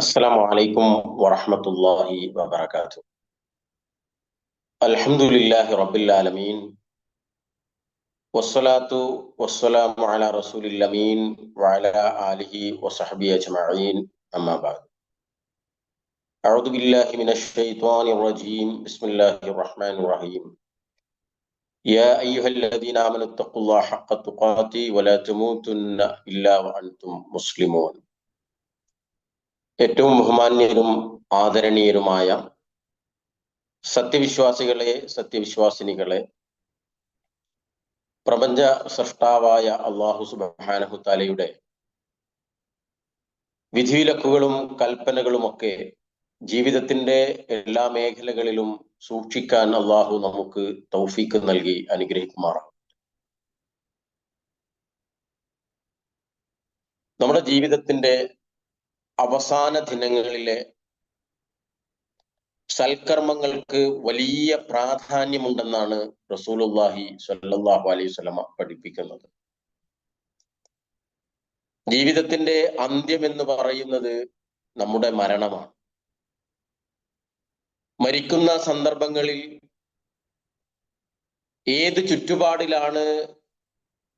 السلام عليكم ورحمة الله وبركاته. الحمد لله رب العالمين والصلاة والسلام على رسول الأمين وعلى آله وصحبه أجمعين أما بعد. أعوذ بالله من الشيطان الرجيم. بسم الله الرحمن الرحيم. يا أيها الذين آمنوا اتقوا الله حق تقاته ولا تموتن إلا وأنتم مسلمون. ഏറ്റവും ബഹുമാന്യരും ആദരണീയരുമായ സത്യവിശ്വാസികളെ സത്യവിശ്വാസിനികളെ പ്രപഞ്ച സൃഷ്ടാവായ അള്ളാഹു സുബാനഹു താലയുടെ വിധിവിലക്കുകളും കൽപ്പനകളുമൊക്കെ ജീവിതത്തിന്റെ എല്ലാ മേഖലകളിലും സൂക്ഷിക്കാൻ അള്ളാഹു നമുക്ക് തൗഫീക്ക് നൽകി അനുഗ്രഹിക്കുമാറാണ് നമ്മുടെ ജീവിതത്തിന്റെ അവസാന ദിനങ്ങളിലെ സൽക്കർമ്മങ്ങൾക്ക് വലിയ പ്രാധാന്യമുണ്ടെന്നാണ് റസൂലുല്ലാഹി സ്വല്ലല്ലാഹു അലൈഹി സ്വലമ പഠിപ്പിക്കുന്നത്. ജീവിതത്തിന്റെ അന്ത്യം എന്ന് പറയുന്നത് നമ്മുടെ മരണമാണ്. മരിക്കുന്ന സന്ദർഭങ്ങളിൽ ഏത് ചുറ്റുപാടിലാണ്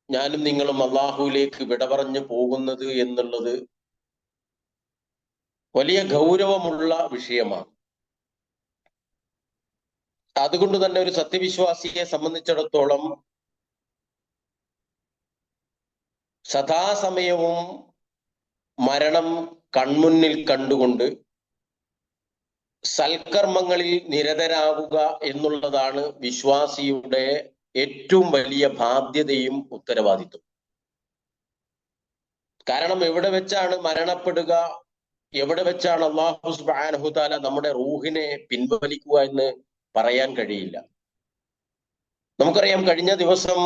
ഞാനും നിങ്ങളും അള്ളാഹുവിലേക്ക് വിട പറഞ്ഞു പോകുന്നത് എന്നുള്ളത് വലിയ ഗൗരവമുള്ള വിഷയമാണ്. അതുകൊണ്ട് തന്നെ ഒരു സത്യവിശ്വാസിയെ സംബന്ധിച്ചിടത്തോളം സദാസമയവും മരണം കൺമുന്നിൽ കണ്ടുകൊണ്ട് സൽക്കർമ്മങ്ങളിൽ നിരതരാകുക എന്നുള്ളതാണ് വിശ്വാസിയുടെ ഏറ്റവും വലിയ ബാധ്യതയും ഉത്തരവാദിത്വം. കാരണം എവിടെ വെച്ചാണ് മരണപ്പെടുക എവിടെ വെച്ചാണ് അള്ളാഹു സുബാനഹുതാല നമ്മുടെ റൂഹിനെ പിൻവലിക്കുക എന്ന് പറയാൻ കഴിയില്ല. നമുക്കറിയാം കഴിഞ്ഞ ദിവസം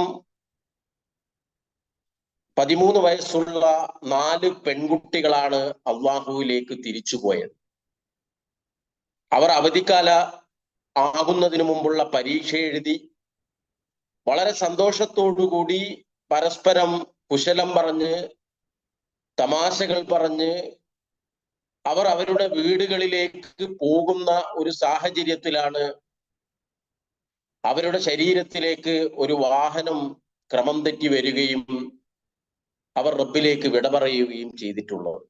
പതിമൂന്ന് വയസ്സുള്ള നാല് പെൺകുട്ടികളാണ് അള്ളാഹുവിലേക്ക് തിരിച്ചുപോയത് അവർ അവധിക്കാല ആകുന്നതിനു മുമ്പുള്ള പരീക്ഷ എഴുതി വളരെ സന്തോഷത്തോടുകൂടി പരസ്പരം കുശലം പറഞ്ഞ് തമാശകൾ പറഞ്ഞ് അവർ അവരുടെ വീടുകളിലേക്ക് പോകുന്ന ഒരു സാഹചര്യത്തിലാണ് അവരുടെ ശരീരത്തിലേക്ക് ഒരു വാഹനം ക്രമം തെറ്റി വരികയും അവർ റബ്ബിലേക്ക് വിട പറയുകയും ചെയ്തിട്ടുള്ളത്.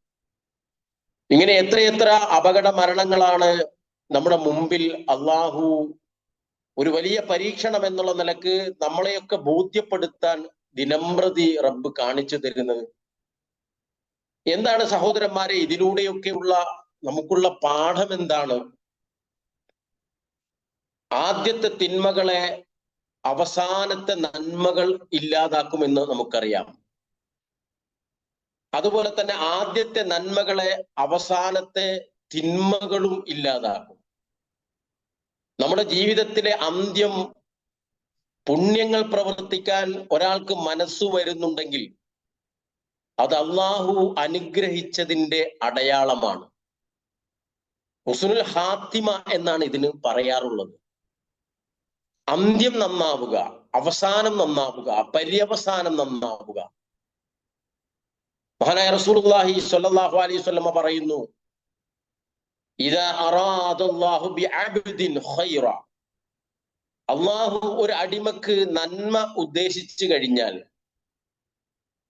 ഇങ്ങനെ എത്രയെത്ര അപകട മരണങ്ങളാണ് നമ്മുടെ മുമ്പിൽ അള്ളാഹു ഒരു വലിയ പരീക്ഷണം എന്നുള്ള നിലയ്ക്ക് നമ്മളെയൊക്കെ ബോധ്യപ്പെടുത്താൻ ദിനംപ്രതി റബ്ബ് കാണിച്ചു തരുന്നത്. എന്താണ് സഹോദരന്മാരെ ഇതിലൂടെയൊക്കെയുള്ള നമുക്കുള്ള പാഠം എന്താണ്? ആദ്യത്തെ തിന്മകളെ അവസാനത്തെ നന്മകൾ ഇല്ലാതാക്കുമെന്ന് നമുക്കറിയാം. അതുപോലെ തന്നെ ആദ്യത്തെ നന്മകളെ അവസാനത്തെ തിന്മകളും ഇല്ലാതാക്കും. നമ്മുടെ ജീവിതത്തിലെ അന്ത്യം പുണ്യങ്ങൾ പ്രവർത്തിക്കാൻ ഒരാൾക്ക് മനസ്സു വരുന്നുണ്ടെങ്കിൽ അത് അള്ളാഹു അനുഗ്രഹിച്ചതിന്റെ അടയാളമാണ്. ഹുസുനുൽ ഹാത്തിമ എന്നാണ് ഇതിന് പറയാറുള്ളത്. അന്ത്യം നന്നാവുക അവസാനം നന്നാവുക പര്യവസാനം നന്നാവുക. മഹാനായ റസൂലുള്ളാഹി സ്വല്ലല്ലാഹു അലൈഹി വസല്ലമ പറയുന്നു ഇദാ ഖൈറ. അള്ളാഹു ഒരു അടിമക്ക് നന്മ ഉദ്ദേശിച്ചു കഴിഞ്ഞാൽ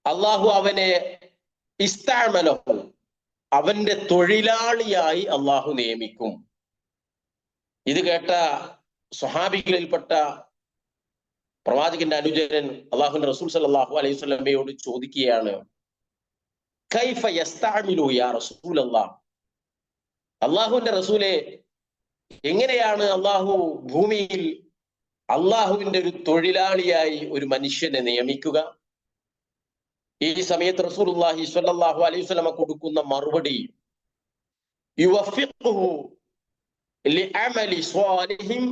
അള്ളാഹു അവനെ ഇസ്താമനഹു അവന്റെ തൊഴിലാളിയായി അള്ളാഹു നിയമിക്കും. ഇത് കേട്ട സ്വഹാബികളിൽപ്പെട്ട പ്രവാചകന്റെ അനുചരൻ അള്ളാഹുന്റെ റസൂൽ സല്ലാഹു അലൈഹി സ്വലമയോട് ചോദിക്കുകയാണ് കൈഫ യസ്താമിലു യാ അള്ളാഹുവിന്റെ റസൂലെ എങ്ങനെയാണ് അള്ളാഹു ഭൂമിയിൽ അള്ളാഹുവിന്റെ ഒരു തൊഴിലാളിയായി ഒരു മനുഷ്യനെ നിയമിക്കുക? ഈ സമയത്ത് റസൂലുള്ളാഹി സ്വല്ലല്ലാഹു അലൈഹി വസല്ലമ കൊടുക്കുന്ന മറുപടി യുവഫിഖുഹു ലിഅമലി സ്വാലിഹിൻ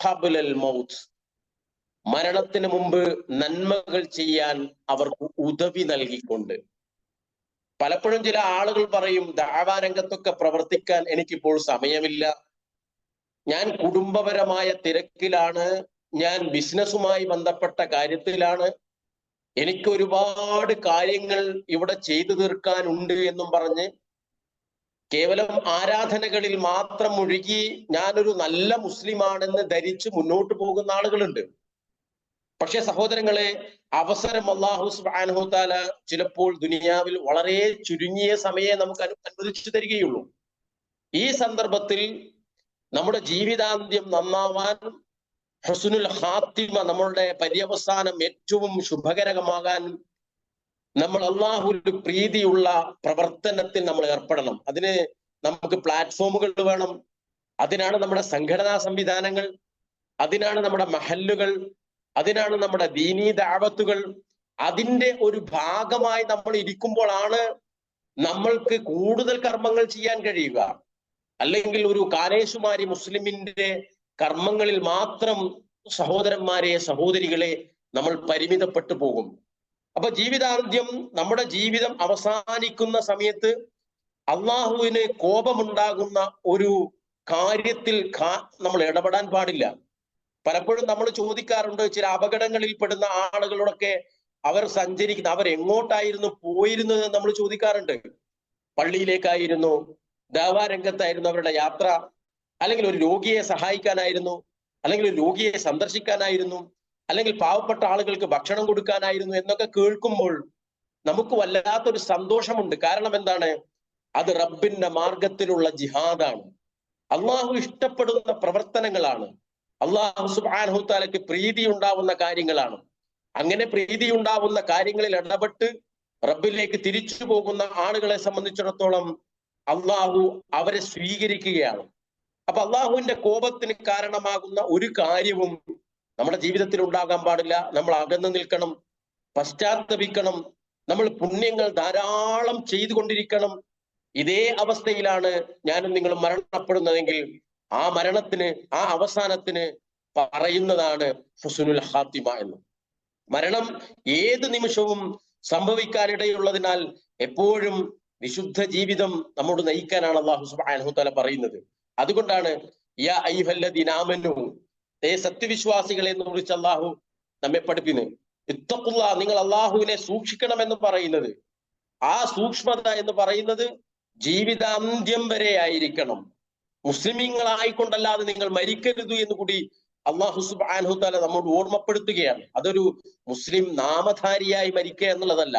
ഖബ്ലൽ മൗത്ത്. മരണത്തിന് മുമ്പ് നന്മകൾ ചെയ്യാൻ അവർക്ക് ഉദവി നൽകിക്കൊണ്ട്. പലപ്പോഴും ചില ആളുകൾ പറയും ദാവാരംഗത്തൊക്കെ പ്രവർത്തിക്കാൻ എനിക്കിപ്പോൾ സമയമില്ല. ഞാൻ കുടുംബപരമായ തിരക്കിലാണ്. ഞാൻ ബിസിനസ്സുമായി ബന്ധപ്പെട്ട കാര്യത്തിലാണ്. എനിക്ക് ഒരുപാട് കാര്യങ്ങൾ ഇവിടെ ചെയ്തു തീർക്കാനുണ്ട് എന്നും പറഞ്ഞ് കേവലം ആരാധനകളിൽ മാത്രം മുഴുകി ഞാനൊരു നല്ല മുസ്ലിമാണെന്ന് ധരിച്ച് മുന്നോട്ട് പോകുന്ന ആളുകളുണ്ട്. പക്ഷെ സഹോദരങ്ങളെ അവസരം അള്ളാഹു സുബ്ഹാനഹു താല ചിലപ്പോൾ ദുനിയാവിൽ വളരെ ചുരുങ്ങിയ സമയെ നമുക്ക് അനു അനുവദിച്ചു തരികയുള്ളൂ. ഈ സന്ദർഭത്തിൽ നമ്മുടെ ജീവിതാന്ത്യം നന്നാവാൻ ഹസുനുൽ ഹാത്തിമ നമ്മളുടെ പര്യവസാനം ഏറ്റവും ശുഭകരമാകാൻ നമ്മൾ അള്ളാഹുവിന്റെ പ്രീതിയുള്ള പ്രവർത്തനത്തിൽ നമ്മൾ ഏർപ്പെടണം. അതിന് നമുക്ക് പ്ലാറ്റ്ഫോമുകൾ വേണം. അതിനാണ് നമ്മുടെ സംഘടനാ സംവിധാനങ്ങൾ. അതിനാണ് നമ്മുടെ മഹല്ലുകൾ. അതിനാണ് നമ്മുടെ ദീനീ ദാവത്തുകൾ. അതിന്റെ ഒരു ഭാഗമായി നമ്മൾ ഇരിക്കുമ്പോഴാണ് നമ്മൾക്ക് കൂടുതൽ കർമ്മങ്ങൾ ചെയ്യാൻ കഴിയുക. അല്ലെങ്കിൽ ഒരു കാനേശുമാരി മുസ്ലിമിന്റെ കർമ്മങ്ങളിൽ മാത്രം സഹോദരന്മാരെ സഹോദരികളെ നമ്മൾ പരിമിതപ്പെട്ടു പോകും. അപ്പൊ ജീവിതാന്ത്യം നമ്മുടെ ജീവിതം അവസാനിക്കുന്ന സമയത്ത് അള്ളാഹുവിന് കോപമുണ്ടാകുന്ന ഒരു കാര്യത്തിൽ നമ്മൾ ഇടപെടാൻ പാടില്ല. പലപ്പോഴും നമ്മൾ ചോദിക്കാറുണ്ട് ചില അപകടങ്ങളിൽ പെടുന്ന ആളുകളോടൊക്കെ അവർ സഞ്ചരിക്കുന്ന അവർ എങ്ങോട്ടായിരുന്നു പോയിരുന്നത് നമ്മൾ ചോദിക്കാറുണ്ട്. പള്ളിയിലേക്കായിരുന്നു ദേവാരംഗത്തായിരുന്നു അവരുടെ യാത്ര. അല്ലെങ്കിൽ ഒരു രോഗിയെ സഹായിക്കാനായിരുന്നു അല്ലെങ്കിൽ ഒരു രോഗിയെ സന്ദർശിക്കാനായിരുന്നു അല്ലെങ്കിൽ പാവപ്പെട്ട ആളുകൾക്ക് ഭക്ഷണം കൊടുക്കാനായിരുന്നു എന്നൊക്കെ കേൾക്കുമ്പോൾ നമുക്ക് വല്ലാത്തൊരു സന്തോഷമുണ്ട്. കാരണം എന്താണ്? അത് റബ്ബിന്റെ മാർഗത്തിലുള്ള ജിഹാദാണ്. അള്ളാഹു ഇഷ്ടപ്പെടുന്ന പ്രവർത്തനങ്ങളാണ്. അള്ളാഹു സുബാനഹു താലയ്ക്ക് പ്രീതി ഉണ്ടാവുന്ന കാര്യങ്ങളാണ്. അങ്ങനെ പ്രീതി ഉണ്ടാവുന്ന കാര്യങ്ങളിൽ ഇടപെട്ട് റബ്ബിലേക്ക് തിരിച്ചു പോകുന്ന ആളുകളെ സംബന്ധിച്ചിടത്തോളം അള്ളാഹു അവരെ സ്വീകരിക്കുകയാണ്. അപ്പൊ അള്ളാഹുവിന്റെ കോപത്തിന് കാരണമാകുന്ന ഒരു കാര്യവും നമ്മുടെ ജീവിതത്തിൽ ഉണ്ടാകാൻ പാടില്ല. നമ്മൾ അകന്നു നിൽക്കണം പശ്ചാത്തപിക്കണം നമ്മൾ പുണ്യങ്ങൾ ധാരാളം ചെയ്തുകൊണ്ടിരിക്കണം. ഇതേ അവസ്ഥയിലാണ് ഞാനും നിങ്ങളും മരണപ്പെടുന്നതെങ്കിൽ ആ മരണത്തിന് ആ അവസാനത്തിന് പറയുന്നതാണ് ഹുസുനുൽ ഹാത്തിമ എന്ന്. മരണം ഏത് നിമിഷവും സംഭവിക്കാനിടയുള്ളതിനാൽ എപ്പോഴും വിശുദ്ധ ജീവിതം നമ്മോട് നയിക്കാനാണ് അള്ളാഹു തആല പറയുന്നത്. അതുകൊണ്ടാണ് യാ സത്യവിശ്വാസികളെ എന്ന് വിളിച്ച് അള്ളാഹു നമ്മെ പഠിപ്പിക്കുന്നത് ഇത്തക്കുള്ള നിങ്ങൾ അള്ളാഹുവിനെ സൂക്ഷിക്കണമെന്ന് പറയുന്നത്. ആ സൂക്ഷ്മത എന്ന് പറയുന്നത് ജീവിതാന്ത്യം വരെ ആയിരിക്കണം. മുസ്ലിമീങ്ങളായിക്കൊണ്ടല്ലാതെ നിങ്ങൾ മരിക്കരുത് എന്ന് കൂടി അള്ളാഹു സുബ്ഹാനഹു തആല നമ്മോട് ഓർമ്മപ്പെടുത്തുകയാണ്. അതൊരു മുസ്ലിം നാമധാരിയായി മരിക്കുക എന്നുള്ളതല്ല.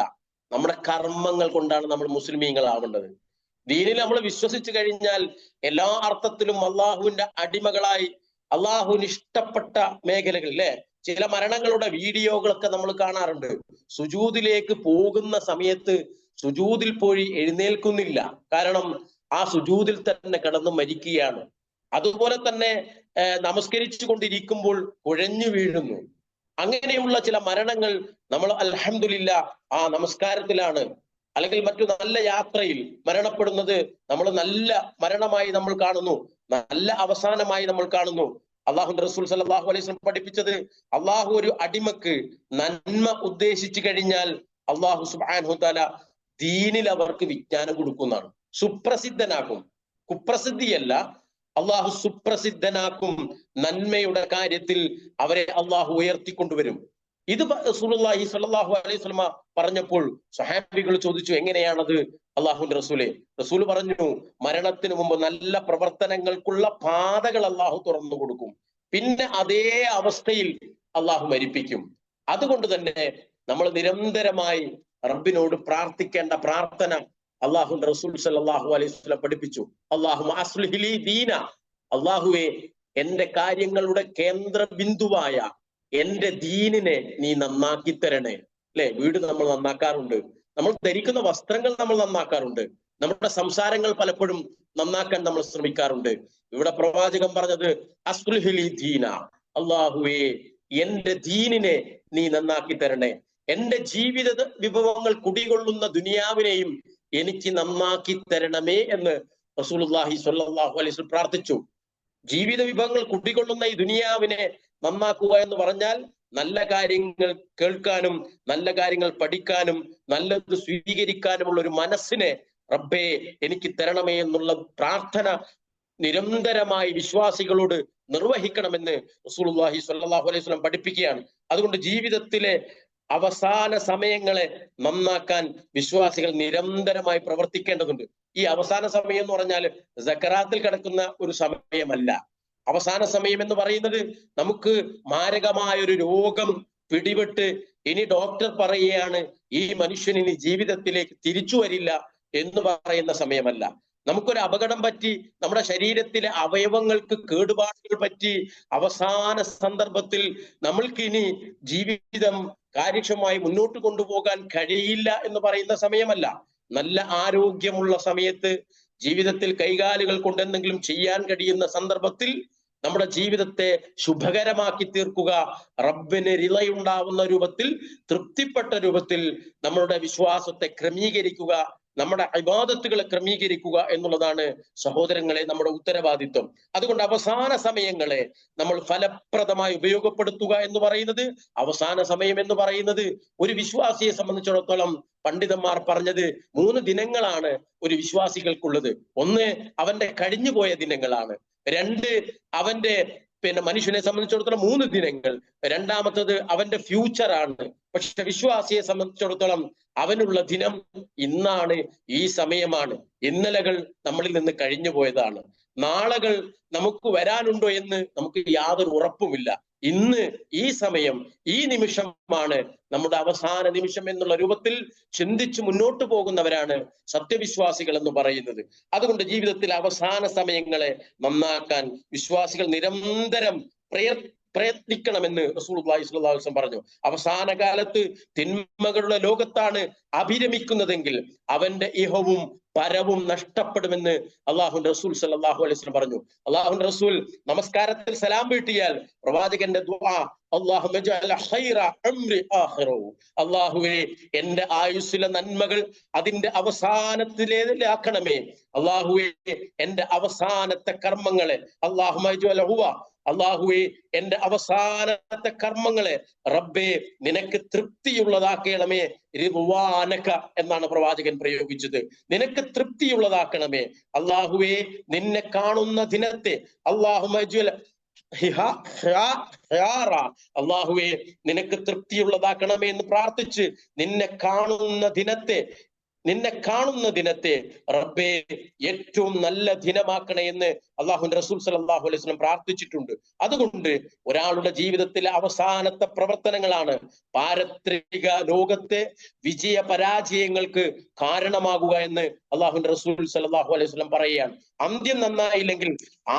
നമ്മുടെ കർമ്മങ്ങൾ കൊണ്ടാണ് നമ്മൾ മുസ്ലിമീങ്ങളാവേണ്ടത്. ദീനിൽ നമ്മൾ വിശ്വസിച്ചു കഴിഞ്ഞാൽ എല്ലാ അർത്ഥത്തിലും അള്ളാഹുവിന്റെ അടിമകളായി അള്ളാഹുവിന് ഇഷ്ടപ്പെട്ട മേഖലകൾ അല്ലെ? ചില മരണങ്ങളുടെ വീഡിയോകളൊക്കെ നമ്മൾ കാണാറുണ്ട്. സുജൂതിലേക്ക് പോകുന്ന സമയത്ത് സുജൂതിൽ പോയി എഴുന്നേൽക്കുന്നില്ല. കാരണം ആ സുജൂതിൽ തന്നെ കിടന്ന് മരിക്കുകയാണ്. അതുപോലെ തന്നെ നമസ്കരിച്ചു കൊണ്ടിരിക്കുമ്പോൾ കുഴഞ്ഞു വീഴുന്നു. അങ്ങനെയുള്ള ചില മരണങ്ങൾ നമ്മൾ അലഹമില്ല ആ നമസ്കാരത്തിലാണ് അല്ലെങ്കിൽ മറ്റു നല്ല യാത്രയിൽ മരണപ്പെടുന്നത് നമ്മൾ നല്ല മരണമായി നമ്മൾ കാണുന്നു. നല്ല അവസാനമായി നമ്മൾ കാണുന്നു. അള്ളാഹു റസൂൽ സല്ലാഹു അലൈഹി പഠിപ്പിച്ചത് അള്ളാഹു ഒരു അടിമക്ക് നന്മ ഉദ്ദേശിച്ചു കഴിഞ്ഞാൽ അള്ളാഹു സുബാൻഹു താല ദീനിൽ അവർക്ക് വിജ്ഞാനം കൊടുക്കുന്നതാണ്. സുപ്രസിദ്ധനാക്കും. കുപ്രസിദ്ധിയല്ല അള്ളാഹു സുപ്രസിദ്ധനാക്കും. നന്മയുടെ കാര്യത്തിൽ അവരെ അള്ളാഹു ഉയർത്തിക്കൊണ്ടുവരും. ഇത് റസൂലുള്ളാഹി സ്വല്ലല്ലാഹു അലൈഹി വസല്ലമ പറഞ്ഞപ്പോൾ സഹാബികൾ ചോദിച്ചു എങ്ങനെയാണത്? അള്ളാഹുന്റെ റസൂലെ റസൂൽ പറഞ്ഞു മരണത്തിന് മുമ്പ് നല്ല പ്രവർത്തനങ്ങൾക്കുള്ള പാതകൾ അള്ളാഹു തുറന്നു കൊടുക്കും. പിന്നെ അതേ അവസ്ഥയിൽ അള്ളാഹു മരിപ്പിക്കും. അതുകൊണ്ട് തന്നെ നമ്മൾ നിരന്തരമായി റബ്ബിനോട് പ്രാർത്ഥിക്കേണ്ട പ്രാർത്ഥന അള്ളാഹു റസൂൽ സല്ലാഹു അലൈഹി സ്വലം പഠിപ്പിച്ചു. അള്ളാഹു ദീന. അള്ളാഹുവെ എന്റെ കാര്യങ്ങളുടെ കേന്ദ്ര ബിന്ദുവായ എന്റെ ദീനിനെ നീ നന്നാക്കി തരണേ. അല്ലെ? വീട് നമ്മൾ നന്നാക്കാറുണ്ട്. നമ്മൾ ധരിക്കുന്ന വസ്ത്രങ്ങൾ നമ്മൾ നന്നാക്കാറുണ്ട്. നമ്മുടെ സംസാരങ്ങൾ പലപ്പോഴും നന്നാക്കാൻ നമ്മൾ ശ്രമിക്കാറുണ്ട്. ഇവിടെ പ്രവാചകൻ പറഞ്ഞത് അസ്ലുഹിലി ദീന. അള്ളാഹുവേ എന്റെ ദീനിനെ നീ നന്നാക്കി തരണേ. എന്റെ ജീവിത വിഭവങ്ങൾ കുടികൊള്ളുന്ന ദുനിയാവിനെയും എനിക്ക് നന്നാക്കി തരണമേ എന്ന് റസൂലുള്ളാഹി സ്വല്ലല്ലാഹു അലൈഹി പ്രാർത്ഥിച്ചു. ജീവിത വിഭവങ്ങൾ കുടികൊള്ളുന്ന ഈ ദുനിയാവിനെ നന്നാക്കുക എന്ന് പറഞ്ഞാൽ നല്ല കാര്യങ്ങൾ കേൾക്കാനും നല്ല കാര്യങ്ങൾ പഠിക്കാനും നല്ലത് സ്വീകരിക്കാനുമുള്ള ഒരു മനസ്സിനെ റബ്ബേ എനിക്ക് തരണമേ എന്നുള്ള പ്രാർത്ഥന നിരന്തരമായി വിശ്വാസികളോട് നിർവഹിക്കണമെന്ന് റസൂലുള്ളാഹി സ്വല്ലല്ലാഹു അലൈഹി വസല്ലം പഠിപ്പിക്കുകയാണ്. അതുകൊണ്ട് ജീവിതത്തിലെ അവസാന സമയങ്ങളെ നന്നാക്കാൻ വിശ്വാസികൾ നിരന്തരമായി പ്രവർത്തിക്കേണ്ടതുണ്ട്. ഈ അവസാന സമയം എന്ന് പറഞ്ഞാൽ സക്കറാത്തിൽ കിടക്കുന്ന ഒരു സമയമല്ല. അവസാന സമയം എന്ന് പറയുന്നത് നമുക്ക് മാരകമായ ഒരു രോഗം പിടിപെട്ട് ഇനി ഡോക്ടർ പറയുകയാണ് ഈ മനുഷ്യൻ ഇനി ജീവിതത്തിലേക്ക് തിരിച്ചു വരില്ല എന്ന് പറയുന്ന സമയമല്ല. നമുക്കൊരു അപകടം പറ്റി നമ്മുടെ ശരീരത്തിലെ അവയവങ്ങൾക്ക് കേടുപാടുകൾ പറ്റി അവസാന സന്ദർഭത്തിൽ നമ്മൾക്ക് ഇനി ജീവിതം കാര്യക്ഷമമായി മുന്നോട്ട് കൊണ്ടുപോകാൻ കഴിയില്ല എന്ന് പറയുന്ന സമയമല്ല. നല്ല ആരോഗ്യമുള്ള സമയത്ത് ജീവിതത്തിൽ കൈകാലുകൾ കൊണ്ട് എന്തെങ്കിലും ചെയ്യാൻ കഴിയുന്ന സന്ദർഭത്തിൽ നമ്മുടെ ജീവിതത്തെ ശുഭകരമാക്കി തീർക്കുക റബ്ബിന് റിളയുണ്ടാവുന്ന രൂപത്തിൽ തൃപ്തിപ്പെട്ട രൂപത്തിൽ നമ്മളുടെ വിശ്വാസത്തെ ക്രമീകരിക്കുക നമ്മുടെ ഇബാദത്തുകളെ ക്രമീകരിക്കുക എന്നുള്ളതാണ് സഹോദരങ്ങളെ നമ്മുടെ ഉത്തരവാദിത്വം. അതുകൊണ്ട് അവസാന സമയങ്ങളെ നമ്മൾ ഫലപ്രദമായി ഉപയോഗപ്പെടുത്തുക എന്ന് പറയുന്നത് അവസാന സമയം എന്ന് പറയുന്നത് ഒരു വിശ്വാസിയെ സംബന്ധിച്ചിടത്തോളം പണ്ഡിതന്മാർ പറഞ്ഞത് മൂന്ന് ദിനങ്ങളാണ് ഒരു വിശ്വാസികൾക്കുള്ളത്. ഒന്ന് അവന്റെ കഴിഞ്ഞുപോയ ദിനങ്ങളാണ്. രണ്ട് അവന്റെ പിന്നെ മനുഷ്യനെ സംബന്ധിച്ചിടത്തോളം മൂന്ന് ദിനങ്ങൾ. രണ്ടാമത്തത് അവന്റെ ഫ്യൂച്ചർ ആണ്. പക്ഷെ വിശ്വാസിയെ സംബന്ധിച്ചിടത്തോളം അവനുള്ള ദിനം ഇന്നാണ് ഈ സമയമാണ്. ഇന്നലകൾ നമ്മളിൽ നിന്ന് കഴിഞ്ഞു പോയതാണ് നാളകൾ നമുക്ക് വരാനുണ്ടോ എന്ന് നമുക്ക് യാതൊരു ഉറപ്പുമില്ല. ഇന്ന് ഈ സമയം ഈ നിമിഷമാണ് നമ്മുടെ അവസാന നിമിഷം എന്നുള്ള രൂപത്തിൽ ചിന്തിച്ച് മുന്നോട്ട് പോകുന്നവരാണ് സത്യവിശ്വാസികൾ എന്ന് പറയുന്നത്. അതുകൊണ്ട് ജീവിതത്തിൽ അവസാന സമയങ്ങളെ നന്നാക്കാൻ വിശ്വാസികൾ നിരന്തരം പ്രയ പ്രയത്നിക്കണമെന്ന് റസൂൽ വസ്ലം പറഞ്ഞു. അവസാന കാലത്ത് തിന്മകളുടെ ലോകത്താണ് അഭിരമിക്കുന്നതെങ്കിൽ അവന്റെ ഇഹവും പരവും നഷ്ടപ്പെടുമെന്ന് അള്ളാഹു റസൂൽ സല്ലാഹു അലൈഹി പറഞ്ഞു. അള്ളാഹു റസൂൽ നമസ്കാരത്തിൽ സലാം വീട്ടിയാൽ പ്രവാചകന്റെ അള്ളാഹുവെ എന്റെ ആയുസ്സിലെ നന്മകൾ അതിന്റെ അവസാനത്തിലേതിലാക്കണമേ. അള്ളാഹുവെ എന്റെ അവസാനത്തെ കർമ്മങ്ങളെ അള്ളാഹു അള്ളാഹുവെ എന്റെ അവസാനത്തെ കർമ്മങ്ങളെ റബ്ബെ നിനക്ക് തൃപ്തിയുള്ളതാക്കണമേ. റിവാനക എന്നാണ് പ്രവാചകൻ പ്രയോഗിച്ചത്. നിനക്ക് തൃപ്തിയുള്ളതാക്കണമേ. അള്ളാഹുവെ നിന്നെ കാണുന്ന ദിനത്തെ അള്ളാഹു അള്ളാഹുവെ നിനക്ക് തൃപ്തിയുള്ളതാക്കണമേ എന്ന് പ്രാർത്ഥിച്ച് നിന്നെ കാണുന്ന ദിനത്തെ നിന്നെ കാണുന്ന ദിനത്തെ റബ്ബെ ഏറ്റവും നല്ല ദിനമാക്കണേ എന്ന് അള്ളാഹു റസൂൽ സലാഹു അലൈഹി സ്വലം പ്രാർത്ഥിച്ചിട്ടുണ്ട്. അതുകൊണ്ട് ഒരാളുടെ ജീവിതത്തിലെ അവസാനത്തെ പ്രവർത്തനങ്ങളാണ് പാരത്രിക ലോകത്തെ വിജയ പരാജയങ്ങൾക്ക് കാരണമാകുക എന്ന് അള്ളാഹു റസൂൽ സലാഹു അലൈഹി സ്വലം പറയുകയാണ്. അന്ത്യം നന്നായില്ലെങ്കിൽ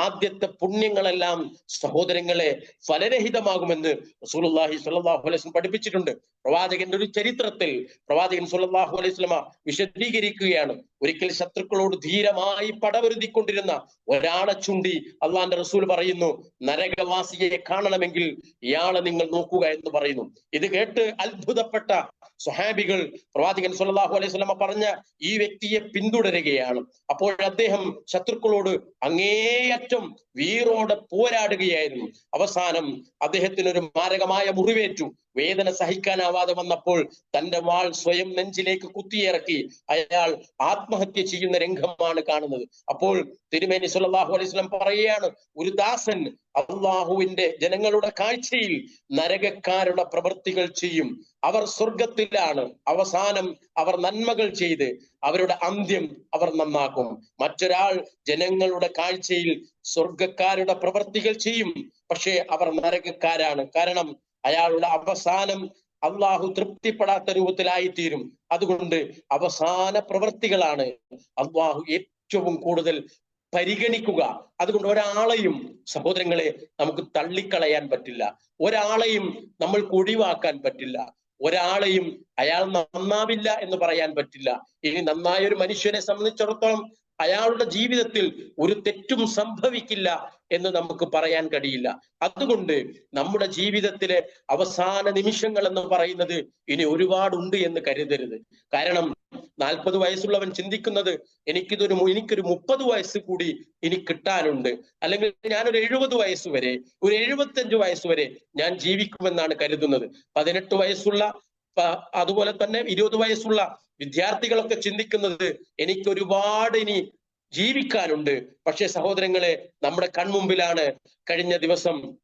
ആദ്യത്തെ പുണ്യങ്ങളെല്ലാം സഹോദരങ്ങളെ ഫലരഹിതമാകുമെന്ന് റസൂലുള്ളാഹി സ്വല്ലല്ലാഹു അലൈഹി വസല്ലം പഠിപ്പിച്ചിട്ടുണ്ട്. പ്രവാചകന്റെ ഒരു ചരിത്രത്തിൽ പ്രവാചകൻ സ്വല്ലല്ലാഹു അലൈഹി വസല്ലമ വിശദീകരിക്കുകയാണ്. ഒരിക്കൽ ശത്രുക്കളോട് ധീരമായി പടവരുതിക്കൊണ്ടിരുന്ന ഒരാളെ ചുണ്ടി അള്ളാന്റെ റസൂൽ പറയുന്നു നരകവാസിയെ കാണണമെങ്കിൽ ഇയാളെ നിങ്ങൾ നോക്കുക എന്ന് പറയുന്നു. ഇത് കേട്ട് അത്ഭുതപ്പെട്ട സ്വഹാബികൾ പ്രവാചകൻ സ്വല്ലല്ലാഹു അലൈഹി വസല്ലമ പറഞ്ഞ ഈ വ്യക്തിയെ പിന്തുടരുകയാണ്. അപ്പോൾ അദ്ദേഹം ശത്രുക്കളോട് അങ്ങേയറ്റം വീറോടെ പോരാടുകയായിരുന്നു. അവസാനം അദ്ദേഹത്തിന് ഒരു മാരകമായ മുറിവേറ്റു. വേദന സഹിക്കാനാവാതെ വന്നപ്പോൾ തന്റെ വാൾ സ്വയം നെഞ്ചിലേക്ക് കുത്തിയിറക്കി അയാൾ ആത്മഹത്യ ചെയ്യുന്ന രംഗമാണ് കാണുന്നത്. അപ്പോൾ തിരുമേനി സുല്ലാഹു അലൈഹി വസല്ലം പറയുകയാണ് ഒരു ദാസൻ അള്ളാഹുവിന്റെ ജനങ്ങളുടെ കാഴ്ചയിൽ നരകക്കാരുടെ പ്രവൃത്തികൾ ചെയ്യും. അവർ സ്വർഗത്തിലാണ് അവസാനം അവർ നന്മകൾ ചെയ്ത് അവരുടെ അന്ത്യം അവർ നന്നാക്കും. മറ്റൊരാൾ ജനങ്ങളുടെ കാഴ്ചയിൽ സ്വർഗക്കാരുടെ പ്രവൃത്തികൾ ചെയ്യും. പക്ഷേ അവർ നരകക്കാരാണ്. കാരണം അയാളുടെ അവസാനം അള്ളാഹു തൃപ്തിപ്പെടാത്ത രൂപത്തിലായിത്തീരും. അതുകൊണ്ട് അവസാന പ്രവൃത്തികളാണ് അള്ളാഹു ഏറ്റവും കൂടുതൽ പരിഗണിക്കുക. അതുകൊണ്ട് ഒരാളെയും സഹോദരങ്ങളെ നമുക്ക് തള്ളിക്കളയാൻ പറ്റില്ല. ഒരാളെയും നമ്മൾ കുഴിവാക്കാൻ പറ്റില്ല. ഒരാളെയും അയാൾ നന്നാവില്ല എന്ന് പറയാൻ പറ്റില്ല. ഇനി നന്നായ ഒരു മനുഷ്യനെ സംബന്ധിച്ചിടത്തോളം അയാളുടെ ജീവിതത്തിൽ ഒരു തെറ്റും സംഭവിക്കില്ല എന്ന് നമുക്ക് പറയാൻ കഴിയില്ല. അതുകൊണ്ട് നമ്മുടെ ജീവിതത്തിലെ അവസാന നിമിഷങ്ങൾ എന്ന് പറയുന്നത് ഇനി ഒരുപാടുണ്ട് എന്ന് കരുതരുത്. കാരണം നാൽപ്പത് വയസ്സുള്ളവൻ ചിന്തിക്കുന്നത് എനിക്കിതൊരു എനിക്കൊരു മുപ്പത് വയസ്സ് കൂടി ഇനി കിട്ടാനുണ്ട്. അല്ലെങ്കിൽ ഞാനൊരു എഴുപത് വയസ്സ് വരെ ഒരു എഴുപത്തഞ്ച് വയസ്സ് വരെ ഞാൻ ജീവിക്കുമെന്നാണ് കരുതുന്നത്. പതിനെട്ട് വയസ്സുള്ള അതുപോലെ തന്നെ ഇരുപത് വയസ്സുള്ള വിദ്യാർത്ഥികളൊക്കെ ചിന്തിക്കുന്നത് എനിക്ക് ഒരുപാട് ഇനി ജീവിക്കാനുണ്ട്. പക്ഷേ സഹോദരങ്ങളെ നമ്മുടെ കൺമുമ്പിലാണ് കഴിഞ്ഞ ദിവസം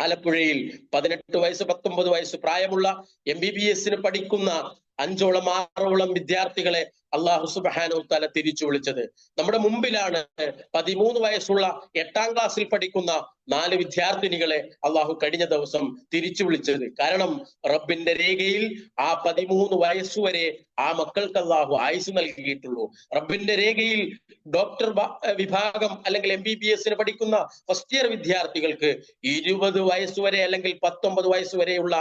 ആലപ്പുഴയിൽ പതിനെട്ട് വയസ്സ് പത്തൊമ്പത് വയസ്സ് പ്രായമുള്ള എം ബി ബി എസിന് പഠിക്കുന്ന അഞ്ചോളം ആറോളം വിദ്യാർത്ഥികളെ അള്ളാഹു സുബാനു തല തിരിച്ചു വിളിച്ചത്. നമ്മുടെ മുമ്പിലാണ് പതിമൂന്ന് വയസ്സുള്ള എട്ടാം ക്ലാസ്സിൽ പഠിക്കുന്ന നാല് വിദ്യാർത്ഥിനികളെ അള്ളാഹു കഴിഞ്ഞ ദിവസം തിരിച്ചു വിളിച്ചത്. കാരണം റബ്ബിന്റെ രേഖയിൽ ആ പതിമൂന്ന് വയസ്സുവരെ ആ മക്കൾക്ക് അള്ളാഹു ആയുസ് നൽകിയിട്ടുള്ളൂ. റബ്ബിന്റെ രേഖയിൽ ഡോക്ടർ വിഭാഗം അല്ലെങ്കിൽ എം ബി ബി എസിന് പഠിക്കുന്ന ഫസ്റ്റ് ഇയർ വിദ്യാർത്ഥികൾക്ക് ഇരുപത് വയസ്സുവരെ അല്ലെങ്കിൽ പത്തൊമ്പത് വയസ്സുവരെയുള്ള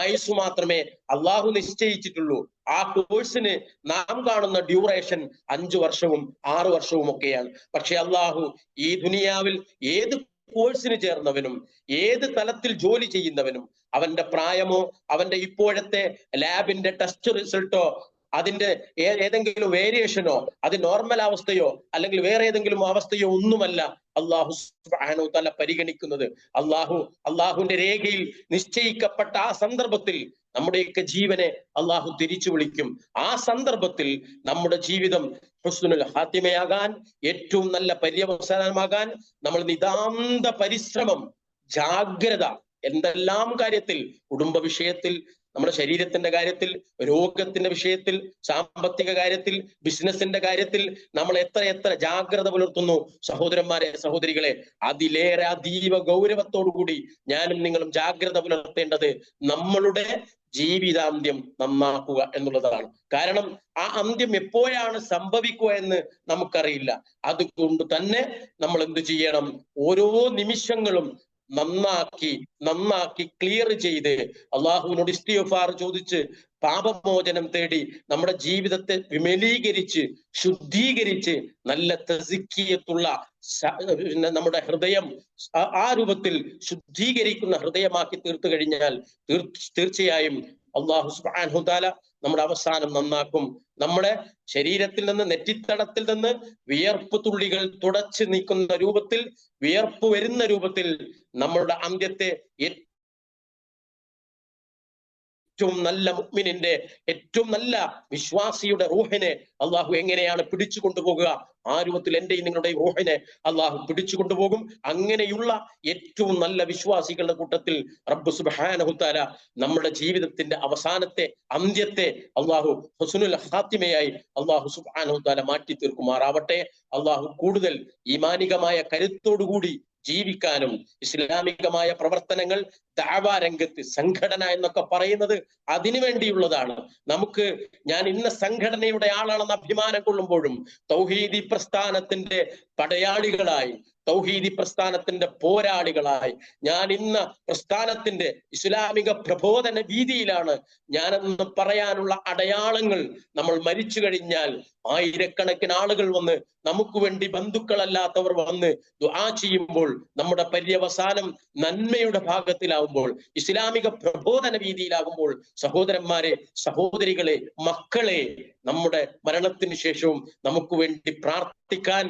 ആയുസ് മാത്രമേ അള്ളാഹു നിശ്ചയിച്ചിട്ടുള്ളൂ. ആ കോഴ്സിന് നാം കാണുന്ന ഡ്യൂറേഷൻ അഞ്ചു വർഷവും ആറു വർഷവും ഒക്കെയാണ്. പക്ഷെ അള്ളാഹു ഈ ദുനിയാവിൽ ഏത് കോഴ്സിന് ചേർന്നവനും ഏത് തലത്തിൽ ജോലി ചെയ്യുന്നവനും അവന്റെ പ്രായമോ അവന്റെ ഇപ്പോഴത്തെ ലാബിന്റെ ടെസ്റ്റ് റിസൾട്ടോ അതിന്റെ ഏതെങ്കിലും വേരിയേഷനോ അത് നോർമൽ അവസ്ഥയോ അല്ലെങ്കിൽ വേറെ ഏതെങ്കിലും അവസ്ഥയോ ഒന്നുമല്ല അള്ളാഹു സുബ്ഹാനഹു തല പരിഗണിക്കുന്നത്. അള്ളാഹു അള്ളാഹുവിന്റെ രേഖയിൽ നിശ്ചയിക്കപ്പെട്ട ആ സന്ദർഭത്തിൽ നമ്മുടെയൊക്കെ ജീവനെ അള്ളാഹു തിരിച്ചു വിളിക്കും. ആ സന്ദർഭത്തിൽ നമ്മുടെ ജീവിതം ഹുസ്നുൽ ഹാത്തിമയാകാൻ ഏറ്റവും നല്ല പര്യവസാനമാകാൻ നമ്മൾ നിതാന്ത പരിശ്രമം ജാഗ്രത എന്തെല്ലാം കാര്യത്തിൽ? കുടുംബ വിഷയത്തിൽ നമ്മുടെ ശരീരത്തിന്റെ കാര്യത്തിൽ രോഗത്തിന്റെ വിഷയത്തിൽ സാമ്പത്തിക കാര്യത്തിൽ ബിസിനസിന്റെ കാര്യത്തിൽ നമ്മൾ എത്ര എത്ര ജാഗ്രത പുലർത്തുന്നു? സഹോദരന്മാരെ സഹോദരികളെ അതിലേറെ അതീവ ഗൗരവത്തോടുകൂടി ഞാനും നിങ്ങളും ജാഗ്രത പുലർത്തേണ്ടത് നമ്മളുടെ ജീവിതാന്ത്യം നന്നാക്കുക എന്നുള്ളതാണ്. കാരണം ആ അന്ത്യം എപ്പോഴാണ് സംഭവിക്കുക എന്ന് നമുക്കറിയില്ല. അതുകൊണ്ട് തന്നെ നമ്മൾ എന്ത് ചെയ്യണം? ഓരോ നിമിഷങ്ങളും നന്നാക്കി നന്നാക്കി ക്ലിയർ ചെയ്ത് അള്ളാഹുവിനോട് ഇസ്തിഫാർ ചോദിച്ച് പാപമോചനം തേടി നമ്മുടെ ജീവിതത്തെ വിമലീകരിച്ച് ശുദ്ധീകരിച്ച് നല്ല തസിക്കിയത്തുള്ള നമ്മുടെ ഹൃദയം ആ രൂപത്തിൽ ശുദ്ധീകരിക്കുന്ന ഹൃദയമാക്കി തീർത്തു കഴിഞ്ഞാൽ തീർച്ചയായും അള്ളാഹു സുബാൻഹുദാല നമ്മുടെ അവസാനം നന്നാക്കും. നമ്മുടെ ശരീരത്തിൽ നിന്ന് നെറ്റിത്തടത്തിൽ നിന്ന് വിയർപ്പ് തുള്ളികൾ തുടച്ച് നീക്കുന്ന രൂപത്തിൽ വിയർപ്പ് വരുന്ന രൂപത്തിൽ നമ്മളുടെ അന്ത്യത്തെ ഏറ്റവും നല്ല മുഗ്മിനിന്റെ ഏറ്റവും നല്ല വിശ്വാസിയുടെ റൂഹിനെ അള്ളാഹു എങ്ങനെയാണ് പിടിച്ചു കൊണ്ടുപോകുക? ആ രൂപത്തിൽ എന്റെയും നിങ്ങളുടെയും റൂഹിനെ അള്ളാഹു പിടിച്ചു കൊണ്ടുപോകും. അങ്ങനെയുള്ള ഏറ്റവും നല്ല വിശ്വാസികളുടെ കൂട്ടത്തിൽ റബ്ബ് സുബാനഹുത്താല നമ്മുടെ ജീവിതത്തിന്റെ അവസാനത്തെ അന്ത്യത്തെ അള്ളാഹു ഹസുനുൽ ഹാത്തിമയായി അള്ളാഹു സുബാനഹുത്താല മാറ്റി തീർക്കുമാറാവട്ടെ അള്ളാഹു കൂടുതൽ ഈമാനികമായ കരുത്തോടുകൂടി ജീവിക്കാനും ഇസ്ലാമികമായ പ്രവർത്തനങ്ങൾ രംഗത്ത് സംഘടന എന്നൊക്കെ പറയുന്നത് അതിനു വേണ്ടിയുള്ളതാണ്. നമുക്ക് ഞാൻ ഇന്ന സംഘടനയുടെ ആളാണെന്ന് അഭിമാനം കൊള്ളുമ്പോഴും തൗഹീദി പ്രസ്ഥാനത്തിന്റെ പടയാളികളായി തൗഹീദി പ്രസ്ഥാനത്തിന്റെ പോരാളികളായി. ഞാൻ ഇന്ന് പ്രസ്ഥാനത്തിന്റെ ഇസ്ലാമിക പ്രബോധന വീതിയിലാണ്. ഞാനെന്ന് പറയാനുള്ള അടയാളങ്ങൾ നമ്മൾ മരിച്ചു കഴിഞ്ഞാൽ ആയിരക്കണക്കിന് ആളുകൾ വന്ന് നമുക്ക് വേണ്ടി ബന്ധുക്കളല്ലാത്തവർ വന്ന് ദുആ ചെയ്യുമ്പോൾ നമ്മുടെ പര്യവസാനം നന്മയുടെ ഭാഗത്തിലാവുമ്പോൾ ഇസ്ലാമിക പ്രബോധന രീതിയിലാകുമ്പോൾ സഹോദരന്മാരെ സഹോദരികളെ മക്കളെ നമ്മുടെ മരണത്തിന് ശേഷവും നമുക്ക് വേണ്ടി പ്രാർത്ഥിക്കാൻ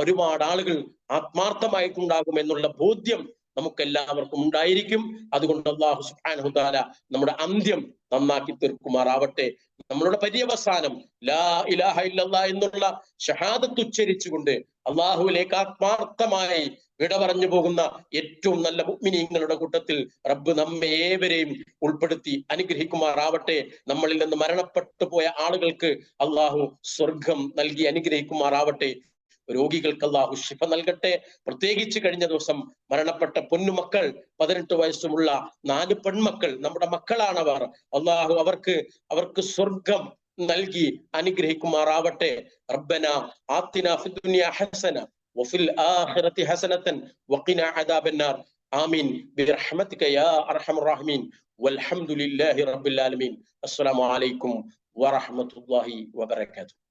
ഒരുപാട് ആളുകൾ ആത്മാർത്ഥമായിട്ടുണ്ടാകും എന്നുള്ള ബോധ്യം നമുക്ക് എല്ലാവർക്കും ഉണ്ടായിരിക്കും. അതുകൊണ്ട് അള്ളാഹു സുബ്ഹാനഹു തആല നമ്മുടെ അന്ത്യം നന്നാക്കി തീർക്കുമാറാവട്ടെ. നമ്മളുടെ പര്യവസാനം ലാ ഇലാഹ ഇല്ലല്ലാ എന്നുള്ള ഷഹാദത്ത് ഉച്ചരിച്ചുകൊണ്ട് അള്ളാഹുവിലേക്ക് ആത്മാർത്ഥമായി വിട പറഞ്ഞു പോകുന്ന ഏറ്റവും നല്ല മുഗ്മിനീങ്ങളുടെ കൂട്ടത്തിൽ റബ്ബ് നമ്മെ ഏവരെയും ഉൾപ്പെടുത്തി അനുഗ്രഹിക്കുമാറാവട്ടെ. നമ്മളിൽ നിന്ന് മരണപ്പെട്ടു പോയ ആളുകൾക്ക് അള്ളാഹു സ്വർഗം നൽകി അനുഗ്രഹിക്കുമാറാവട്ടെ. രോഗികൾക്ക് അള്ളാഹു ശിഫ നൽകട്ടെ. പ്രത്യേകിച്ച് കഴിഞ്ഞ ദിവസം മരണപ്പെട്ട പൊന്നുമക്കൾ പതിനെട്ട് വയസ്സുമുള്ള നാല് പെൺമക്കൾ നമ്മുടെ മക്കളാണ് അവർ അള്ളാഹു അവർക്ക് അവർക്ക് സ്വർഗം നൽകി അനുഗ്രഹിക്കുമാറാവട്ടെ. റബ്ബന ആത്തിന ഫിദ്ദുനിയ ഹസന വഫിൽ ആഖിറതി ഹസനതൻ വഖിന അദാബന്നാർ. ആമീൻ. ബിറഹ്മതിക യാ അർഹമർ റഹീം വൽഹംദുലില്ലാഹി റബ്ബിൽ ആലമീൻ. അസ്സലാമു അലൈക്കും വറഹ്മത്തുള്ളാഹി വബറകാതുഹു.